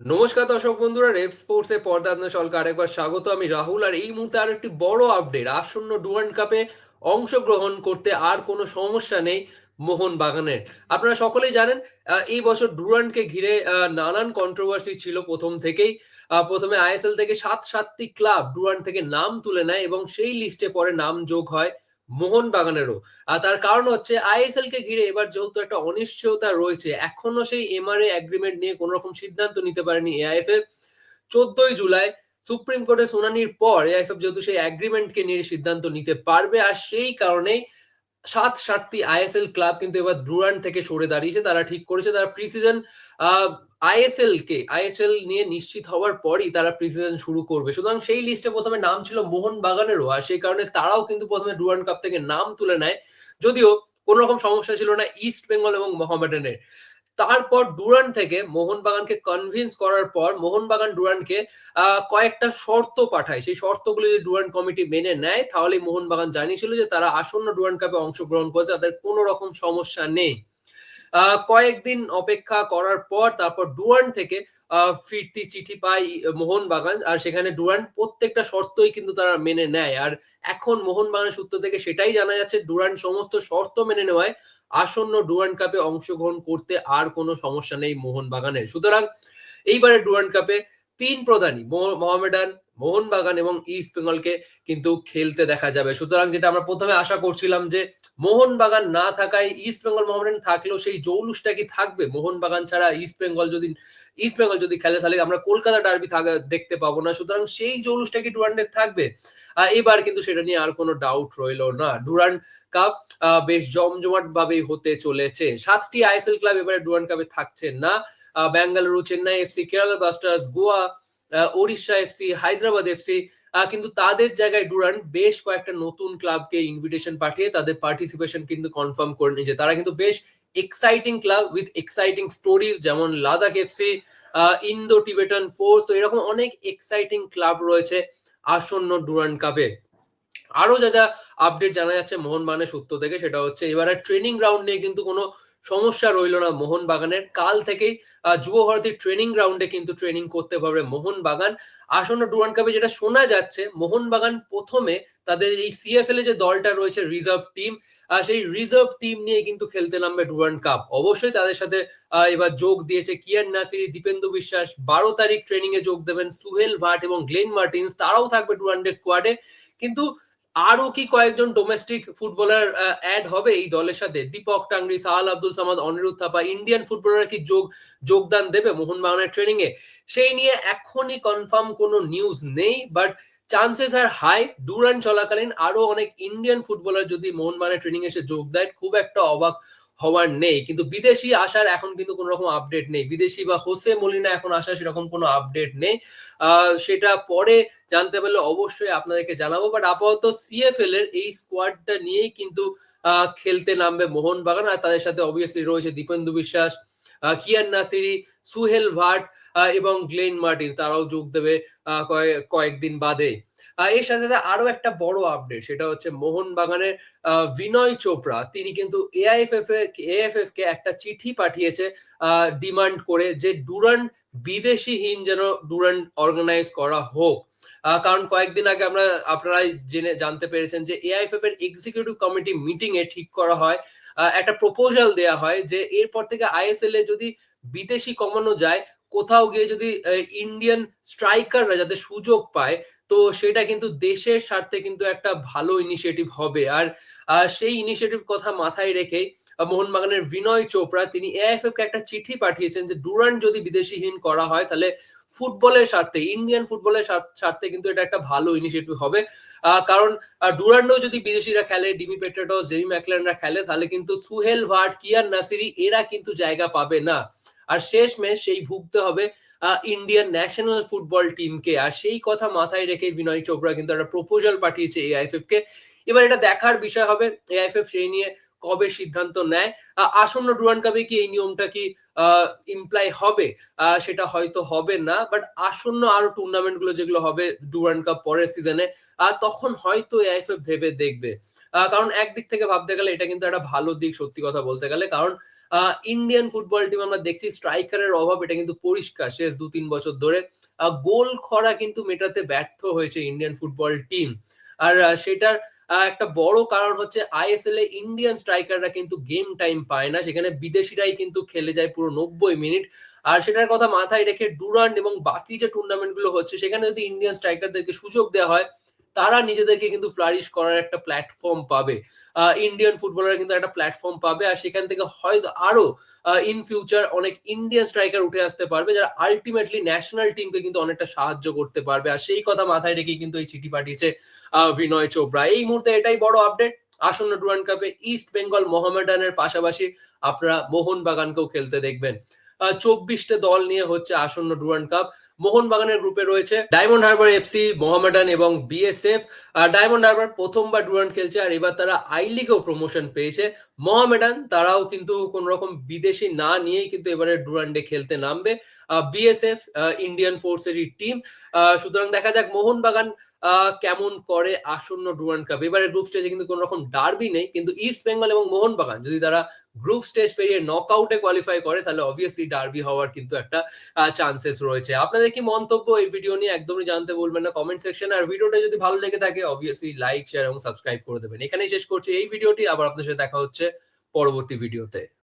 নমস্কার দর্শক বন্ধুরা রেফ স্পোর্টস এ পর্দা আপনার সকলকে আরেকবার স্বাগত। আমি রাহুল, আর এই মুহূর্তে আর একটি বড় আপডেট। আসন্ন ডুয়ান্ড কাপে অংশগ্রহণ করতে আর কোনো সমস্যা নেই মোহন বাগানের আপনারা সকলেই জানেন এই বছর ডুরান্ডকে ঘিরে নানান কন্ট্রোভার্সি ছিল প্রথম থেকেই। প্রথমে আইএসএল থেকে সাত সাতটি ক্লাব ডুরান্ড থেকে নাম তুলে নেয় এবং সেই লিস্টে পরে নাম যোগ হয় মোহন বাগানেরও আর তার কারণ হচ্ছে আইএসএল কে ঘিরে এবার যেহেতু একটা অনিশ্চয়তা রয়েছে এখনও সেই এমআরএ এগ্রিমেন্ট নিয়ে কোনো রকম সিদ্ধান্ত নিতে পারেনি এআইএফএফ চোদ্দই জুলাই সুপ্রিম কোর্টে শুনানির পর এআইএফএফ যেহেতু সেই এগ্রিমেন্টকে নিয়ে সিদ্ধান্ত নিতে পারবে, আর সেই কারণেই সাত সাতটি আইএসএল ক্লাব কিন্তু এবার ডুরান্ড থেকে সরে দাঁড়িয়েছে। তারা ঠিক করেছে, তারা প্রিসিজন আইএসএল কে আইএসএল নিয়ে নিশ্চিত হওয়ার পরই তারা প্রিসিজন শুরু করবে। সুতরাং সেই লিস্টে প্রথমে নাম ছিল মোহন বাগানেরও আর সেই কারণে তারাও কিন্তু প্রথমে ডুরান্ড কাপ থেকে নাম তুলে নেয়। যদিও কোনো রকম সমস্যা ছিল না ইস্ট বেঙ্গল এবং মোহামেডানের তারপর ডুরান্ড থেকে মোহনবাগানকে কনভিন্স করার পর মোহনবাগান ডুরান্ডকে আহ, কয়েকটা শর্ত পাঠায়। সেই শর্তগুলি যদি ডুরান্ড কমিটি মেনে নেয় তাহলে মোহনবাগান জানিয়েছিল যে তারা আসন্ন ডুরান্ড কাপে অংশগ্রহণ করতে তাদের কোনো রকম সমস্যা নেই। কয়েকদিন অপেক্ষা করার পর তারপর ডুরান্ড থেকে ফিরতি চিঠি পায় মোহনবাগান। আর সেখানে ডুরান্ড প্রত্যেকটা শর্তই কিন্তু তারা মেনে নেয়। আর এখন মোহনবাগানের সূত্র থেকে সেটাই জানা যাচ্ছে ডুরান্ড সমস্ত শর্ত মেনে নেওয়ায় আসন্ন ডুরান্ড কাপে অংশগ্রহণ করতে আর কোনো সমস্যা নেই মোহনবাগানের। সুতরাং এইবারে ডুরান্ড কাপে তিন প্রধানী মো- মোহামেডান, মোহনবাগান এবং ইস্ট বেঙ্গলকে কিন্তু খেলতে দেখা যাবে। সুতরাং যেটা আমরা প্রথমে আশা করছিলাম যে মোহনবাগান না থাকায় ইস্ট বেঙ্গল মোহামেডান থাকলেও সেই জৌলুসটা কি থাকবে? মোহনবাগান ছাড়া ইস্ট বেঙ্গল যদি ইস্ট বেঙ্গল যদি খেলে, তাহলে আমরা কলকাতা ডার্বি দেখতে পাবো না। সুতরাং সেই জৌলুসটা কি ডুরান্ডের থাকবে? এবার কিন্তু সেটা নিয়ে আর কোনো ডাউট রইল না। ডুরান্ড কাপ বেশ জমজমাট ভাবেই হতে চলেছে। সাতটি আইএসএল ক্লাব এবারে ডুরান্ড কাপে থাকছে না। Bengaluru Chennai FC Kerala Blasters Goa Odisha FC Hyderabad FC কিন্তু তাদের জায়গায় ডুরান্ড বেশ কয়েকটা নতুন ক্লাবকে ইনভিটেশন পাঠিয়ে তাদের পার্টিসিপেশন কিন্তু কনফার্ম করে নিয়েছে। তারা কিন্তু বেশ exciting club with exciting stories যেমন Ladakh FC Indo Tibetan force, তো এরকম অনেক এক্সাইটিং ক্লাব রয়েছে আসন্ন ডুরান্ড কাপে আরও যা যা আপডেট জানা যাচ্ছে মোহনবাগানের সূত্র থেকে, সেটা হচ্ছে এবারে ট্রেনিং গ্রাউন্ড নিয়ে কিন্তু কোনো সমস্যা রইল না মোহনবাগানের। কাল থেকেই যুব ভারতী ট্রেনিং গ্রাউন্ডে কিন্তু ট্রেনিং করতে পারবে মোহনবাগান। আসন্ন ডুরান্ড কাপে যেটা শোনা যাচ্ছে, মোহনবাগান প্রথমে তাদের এই সিএফএল এ যে দলটা রয়েছে রিজার্ভ টিম সেই রিজার্ভ টিম নিয়ে কিন্তু খেলতে নামবে ডুরান্ড কাপ। অবশ্যই তাদের সাথে এবার যোগ দিয়েছে কিয়ান নাসিরি, দীপেন্দু বিশ্বাস। বারো তারিখ ট্রেনিং এ যোগ দেবেন সুহেল ভাট এবং গ্লেন মার্টিন্স। তারাও থাকবে ডুরান্ডের স্কোয়াডে কিন্তু আরও কি কয়েকজন ডোমেস্টিক ফুটবলার অ্যাড হবে এই দলের সাথে? দীপক টাংরি, সাহাল আব্দুল সামাদ, অনিরুদ্ধ থাপা ইন্ডিয়ান ফুটবলার কি যোগ, যোগদান দেবে মোহনবাগানের ট্রেনিং এ সেই নিয়ে এখনই কনফার্ম কোনো নিউজ নেই but chances are high Durand চলাকালীন আরও অনেক ইন্ডিয়ান ফুটবলার যদি মোহনবাগানের ট্রেনিং এসে যোগ দেয়, খুব একটা অবাক হওয়ার নেই। কিন্তু বিদেশি আসার এখন কিন্তু কোনো রকম আপডেট নেই। বিদেশি বা হোসে মলিনা এখন আসার সেরকম কোনো আপডেট নেই। সেটা পরে জানতে পারলে অবশ্যই আপনাদেরকে জানাব। বাট আপাতত সিএফএল এর এই স্কোয়াডটা নিয়েই কিন্তু খেলতে নামবে মোহনবাগান। আর তাদের সাথে অবভিয়াসলি রয়েছে দীপেন্দু বিশ্বাস কিয়ান নাসিরি, সুহেল ভাট এবং গ্লেন মার্টিন্স। তারাও যোগ দেবে কয়েকদিন বাদে। এর সাথে সাথে আরও একটা বড় আপডেট সেটা হচ্ছে মোহনবাগানের আহ, বিনয় চোপড়া। তিনি কিন্তু এআইএফএফ কে একটা চিঠি পাঠিয়েছে ডিমান্ড করে যে ডুরান্ড বিদেশিহীন যেন ডুরান্ড অর্গানাইজ করা হোক। কারণ কয়েকদিন আগে আমরা আপনারা জেনে জানতে পেরেছেন যে এআইএফএফ এর এক্সিকিউটিভ কমিটি মিটিং এ ঠিক করা হয়। একটা প্রপোজাল দেয়া হয় যে এরপর থেকে আইএসএল এ যদি বিদেশি কমানো যায় কোথাও গিয়ে যদি ইন্ডিয়ান স্ট্রাইকাররা যাতে সুযোগ পায়, তো সেটা কিন্তু দেশের স্বার্থে কিন্তু একটা ভালো ইনিশিয়েটিভ হবে। আর সেই ইনিশিয়েটিভ কথা মাথায় রেখে মোহনবাগানের বিনয় চোপড়া, তিনি এআইএফএফ কে একটা চিঠি পাঠিয়েছেন যে ডুরান্ড যদি বিদেশিহীন করা হয়, তাহলে ফুটবলের স্বার্থে ইন্ডিয়ান ফুটবলের স্বার্থ- কিন্তু এটা একটা ভালো ইনিশিয়েটিভ হবে। কারণ ডুরান্ডও যদি বিদেশিরা খেলে, ডিমি পেট্রাটস ডেমি ম্যাকলেনরা খেলে, তাহলে কিন্তু সুহেল ভাট, কিয়ান নাসিরি, এরা কিন্তু জায়গা পাবে না। আর শেষ ম্যাচ সেই ভুগতে হবে ইন্ডিয়ান ন্যাশনাল ফুটবল টিমকে আর সেই কথা মাথায় রেখে বিনয় চোপড়া কিন্তু একটা প্রপোজাল পাঠিয়েছে এআইএফএফ কে। এবার এটা দেখার বিষয় হবে এআইএফএফ সেই নিয়ে কবে সিদ্ধান্ত নেয়? আসন্ন ডুরান্ড কাপে কি এই নিয়মটা কি ইমপ্লাই হবে? সেটা হয়তো হবে না বাট আসন্ন আরও টুর্নামেন্টগুলো যেগুলো হবে ডুরান্ড কাপ পরের সিজনে তখন হয়তো এআইএফএফ ভেবে দেখবে। কারণ একদিক থেকে ভাবতে গেলে এটা কিন্তু একটা ভালো দিক সত্যি কথা বলতে গেলে, কারণ ইন্ডিয়ান ফুটবল টিম আমরা দেখছি স্ট্রাইকারের অভাব, এটা কিন্তু পরিষ্কার শেষ দু তিন বছর ধরে। গোল খরা কিন্তু মেটাতে ব্যর্থ হয়েছে ইন্ডিয়ান ফুটবল টিম আর সেটার একটা বড় কারণ হচ্ছে আইএসএল এ ইন্ডিয়ান স্ট্রাইকাররা কিন্তু গেম টাইম পায় না, সেখানে বিদেশিরাই কিন্তু খেলে যায় পুরো নব্বই মিনিট আর সেটার কথা মাথায় রেখে ডুরান্ড এবং বাকি যে টুর্নামেন্টগুলো হচ্ছে, সেখানে যদি ইন্ডিয়ান স্ট্রাইকারদেরকে সুযোগ দেওয়া হয় তারা নিজেদেরকে কিন্তু ফ্লারিশ করার একটা প্ল্যাটফর্ম পাবে। ইন্ডিয়ান ফুটবলার কিন্তু একটা প্ল্যাটফর্ম পাবে আর সেখান থেকে হয়তো আরও ইন ফিউচার অনেক ইন্ডিয়ান স্ট্রাইকার উঠে আসতে পারবে যারা আলটিমেটলি ন্যাশনাল টিমকে কিন্তু অনেকটা সাহায্য করতে পারবে। আর সেই কথা মাথায় রেখে কিন্তু এই চিঠি পাঠিয়েছে বিনয় চোপড়া এই মুহূর্তে এটাই বড় আপডেট আসন্ন ডুরান্ড কাপে ইস্ট বেঙ্গল মোহামেডানের পাশাপাশি আপনারা মোহনবাগানকেও খেলতে দেখবেন। চব্বিশটা দল নিয়ে হচ্ছে আসন্ন ডুরান্ড কাপ মোহনবাগানের গ্রুপে রয়েছে ডায়মন্ড হারবার এফসি, মোহামেডান এবং বিএসএফ। ডায়মন্ড হারবার প্রথমবার ডুরান্ট খেলছে আর এবার তারা আই লিগেও প্রমোশন পেয়েছে। মোহামেডান তারাও কিন্তু কোন রকম বিদেশি না নিয়েই কিন্তু এবারে ডুরান্ডে খেলতে নামবে। বিএসএফ ইন্ডিয়ান ফোর্সেরই টিম সুতরাং দেখা যাক, মোহনবাগান কেমন করে আসন্ন ডুরান্ড কাপ? এবারে গ্রুপ স্টেজে কিন্তু কোনো রকম ডার্বি নেই, কিন্তু ইস্ট বেঙ্গল এবং মোহনবাগান যদি তারা গ্রুপ স্টেজ পেরিয়ে নকআউটে কোয়ালিফাই করে, তাহলে অবভিয়াসলি ডার্বি হওয়ার কিন্তু একটা চান্সেস রয়েছে। আপনাদের কি মন্তব্য এই ভিডিও নিয়ে? একদমই জানতে বলবেন না। কমেন্ট সেকশনে আর ভিডিওটা যদি ভালো লেগে থাকে অবভিয়াসলি লাইক শেয়ার এবং সাবস্ক্রাইব করে দেবেন। এখানেই শেষ করছি। এই ভিডিওটি আবার আপনার সাথে দেখা হচ্ছে পরবর্তী ভিডিওতে